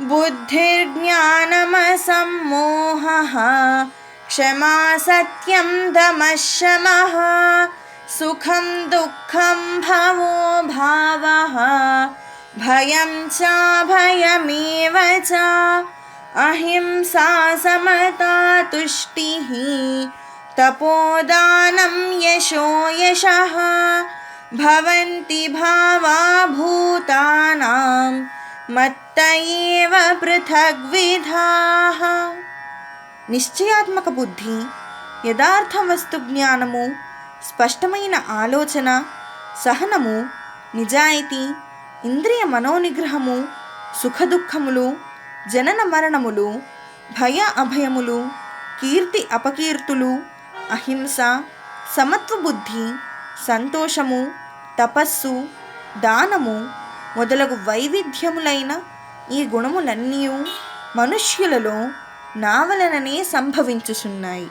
बुद्धिर्ज्ञानमसम्मोहः क्षमा सत्यं दमः सुखं दुःखं भवो भावः भयं चाभयमेव च अहिंसा समता तुष्टिः तपोदानं यशो यशः भवन्ति भावा भूतानां మత్త ఏవ పృథగ్విధాః నిశ్చయాత్మక బుద్ధి యథార్థ వస్తు జ్ఞానము స్పష్టమైన ఆలోచన సహనము నిజాయితీ ఇంద్రియ మనోనిగ్రహము సుఖదుఖములు జనన మరణములు భయ అభయములు కీర్తి అపకీర్తులు అహింస సమత్వ బుద్ధి సంతోషము తపస్సు దానము మొదలగు వైవిధ్యములైన ఈ గుణములన్నీ మనుష్యులలో నా వలననే సంభవించుచున్నాయి.